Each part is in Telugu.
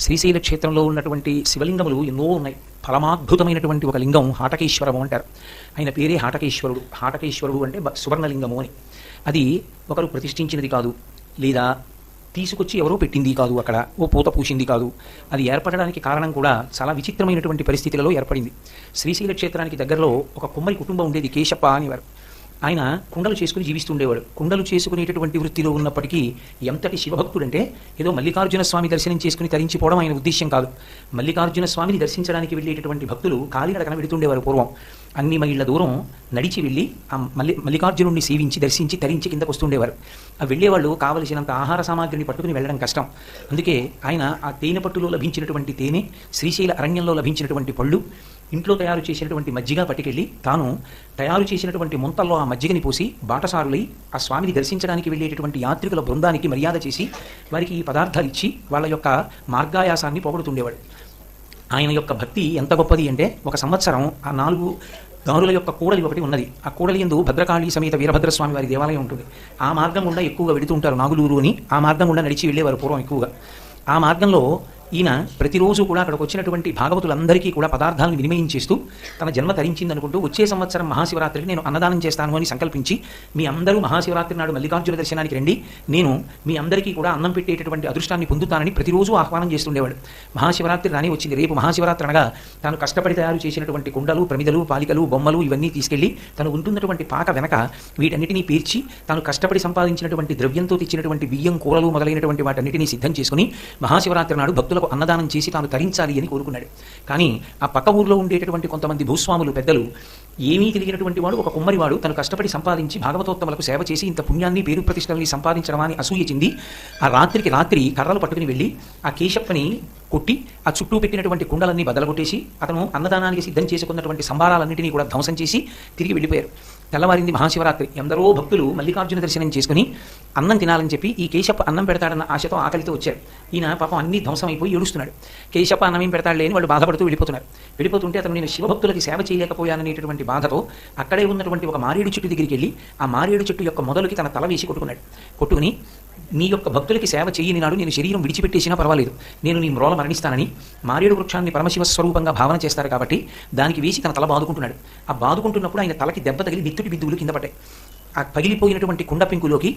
శ్రీశైల క్షేత్రంలో ఉన్నటువంటి శివలింగములు ఎన్నో ఉన్నాయి. పరమాద్భుతమైనటువంటి ఒక లింగం హాటకేశ్వరము అంటారు. ఆయన పేరే హాటకేశ్వరుడు. హాటకేశ్వరుడు అంటే సువర్ణలింగము అని. అది ఒకరు ప్రతిష్ఠించినది కాదు. లేదా తీసుకొచ్చి ఎవరో పెట్టింది కాదు అక్కడ. ఓ పూత పూసింది కాదు. అది ఏర్పడడానికి కారణం కూడా చాలా విచిత్రమైనటువంటి పరిస్థితులలో ఏర్పడింది. శ్రీశైల క్షేత్రానికి దగ్గరలో ఒక కుమ్మరి కుటుంబం ఉండేది కేశప్ప అనేవారు. ఆయన కుండలు చేసుకుని జీవిస్తుండేవాడు. కుండలు చేసుకునేటటువంటి వృత్తిలో ఉన్నప్పటికీ ఎంతటి శివభక్తుడంటే ఏదో మల్లికార్జున స్వామి దర్శనం చేసుకుని తరించిపోవడం ఆయన ఉద్దేశ్యం కాదు. మల్లికార్జున స్వామిని దర్శించడానికి వెళ్ళేటటువంటి భక్తులు కాలినడకన వెళుతుండేవారు పూర్వం. అన్ని మైళ్ళ దూరం నడిచి వెళ్ళి ఆ మల్లి మల్లికార్జునుడిని సేవించి దర్శించి తరించి కిందకు వస్తుండేవారు. ఆ వెళ్ళేవాళ్ళు కావలసినంత ఆహార సామాగ్రిని పట్టుకుని వెళ్ళడం కష్టం. అందుకే ఆయన ఆ తేనె పట్టులో లభించినటువంటి తేనె శ్రీశైల అరణ్యంలో లభించినటువంటి పళ్ళు ఇంట్లో తయారు చేసినటువంటి మజ్జిగ పట్టుకెళ్ళి తాను తయారు చేసినటువంటి ముంతల్లో ఆ మజ్జిగని పోసి బాటసారులై ఆ స్వామిని దర్శించడానికి వెళ్ళేటటువంటి యాత్రికుల బృందానికి మర్యాద చేసి వారికి ఈ పదార్థాలు ఇచ్చి వాళ్ళ యొక్క మార్గాయాసాన్ని పోగొడుతుండేవాడు. ఆయన యొక్క భక్తి ఎంత గొప్పది అంటే ఒక సంవత్సరం ఆ నాలుగు దారుల యొక్క కూడలి ఒకటి ఉన్నది. ఆ కూడలి ఎందు భద్రకాళి సమేత వీరభద్రస్వామి వారి దేవాలయం ఉంటుంది. ఆ మార్గం గుండా ఎక్కువగా వెడుతూ ఉంటారు నాగులూరు అని. ఆ మార్గం గుండా నడిచి వెళ్ళేవారు పూర్వం ఎక్కువగా. ఆ మార్గంలో ఈయన ప్రతిరోజు కూడా అక్కడికి వచ్చినటువంటి భాగవతులందరికీ కూడా పదార్థాలను వినిమయం చేస్తూ తన జన్మ తరించింది అనుకుంటూ వచ్చే సంవత్సరం మహాశివరాత్రికి నేను అన్నదానం చేస్తాను అని సంకల్పించి మీ అందరూ మహాశివరాత్రి నాడు మల్లికార్జున దర్శనానికి రండి. నేను మీ అందరికీ కూడా అన్నం పెట్టేటటువంటి అదృష్టాన్ని పొందుతానని ప్రతిరోజు ఆహ్వానం చేస్తుండేవాడు. మహాశివరాత్రి రాని వచ్చింది. రేపు మహాశివరాత్రి అనగా తాను కష్టపడి తయారు చేసినటువంటి కుండలు ప్రమిదలు పాలికలు బొమ్మలు ఇవన్నీ తీసుకెళ్ళి తను ఉంటున్నటువంటి పాక వెనక వీటన్నిటినీ పేర్చి తాను కష్టపడి సంపాదించినటువంటి ద్రవ్యంతో తెచ్చినటువంటి బియ్యం కూరలు మొదలైనటువంటి వాటన్నిటినీ సిద్ధం చేసుకుని మహాశివరాత్రి నాడు భక్తులకు అన్నదానం చేసి తాను తరించాలి అని కోరుకున్నాడు. కానీ ఆ పక్క ఊర్లో ఉండేటటువంటి కొంతమంది భూస్వాములు పెద్దలు ఏమీ కలిగినటువంటి వాడు ఒక కుమ్మరివాడు తను కష్టపడి సంపాదించి భాగవతోత్తములకు సేవ చేసి ఇంత పుణ్యాన్ని పేరు ప్రతిష్టల్ని సంపాదించడం అని అసూయ చెంది ఆ రాత్రికి రాత్రి కర్రలు పట్టుకుని వెళ్ళి ఆ కేశప్పని కొట్టి ఆ చుట్టూ పెట్టినటువంటి కుండలన్నీ బదలగొట్టేసి అతను అన్నదానానికి సిద్ధం చేసుకున్నటువంటి సంబారాలన్నింటినీ కూడా ధ్వంసం చేసి తిరిగి వెళ్ళిపోయారు. తెల్లవారింది మహాశివరాత్రి. ఎందరో భక్తులు మల్లికార్జున దర్శనం చేసుకుని అన్నం తినాలని చెప్పి ఈ కేశప్ప అన్నం పెడతాడన్న ఆశతో ఆకలితో వచ్చారు. ఈయన పాపం అన్ని ధ్వంసం అయిపోయి ఏడుస్తున్నాడు. కేశప్ప అన్నం ఏం పెడతాడు లేని వాళ్ళు బాధపడుతూ వెళ్ళిపోతున్నారు. వెళ్ళిపోతుంటే అతను నేను శివభక్తులకి సేవ చేయలేకపోయాననేటటువంటి బాధతో అక్కడే ఉన్నటువంటి ఒక మారేడు చెట్టు దగ్గరికి వెళ్ళి ఆ మారేడు చెట్టు యొక్క మొదలుకి తన తల వేసి కొట్టుకున్నాడు. కొట్టుకుని నీ యొక్క భక్తులకి సేవ చేయని నాడు నేను శరీరం విడిచిపెట్టేసినా పర్వాలేదు. నేను నీ మ్రోల మరణిస్తానని మారేడు వృక్షాన్ని పరమశివ స్వరూపంగా భావన చేస్తారు కాబట్టి దానికి వేసి తన తల బాదుకుంటున్నాడు. ఆ బాదుకుంటున్నప్పుడు ఆయన తలకి దెబ్బ తగిలి నిత్తుటి బిందువులు కింద పడ్డాయి. ఆ పగిలిపోయినటువంటి కుండ పెంకులోకి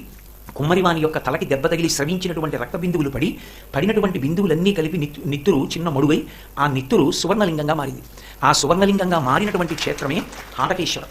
కుమ్మరివాని యొక్క తలకి దెబ్బ తగిలి స్రవించినటువంటి రక్త బిందువులు పడి పడినటువంటి బిందువులన్నీ కలిపి నిత్తురు చిన్న మడుగై ఆ నిత్తురు సువర్ణలింగంగా మారింది. ఆ సువర్ణలింగంగా మారినటువంటి క్షేత్రమే హాటకేశ్వరం.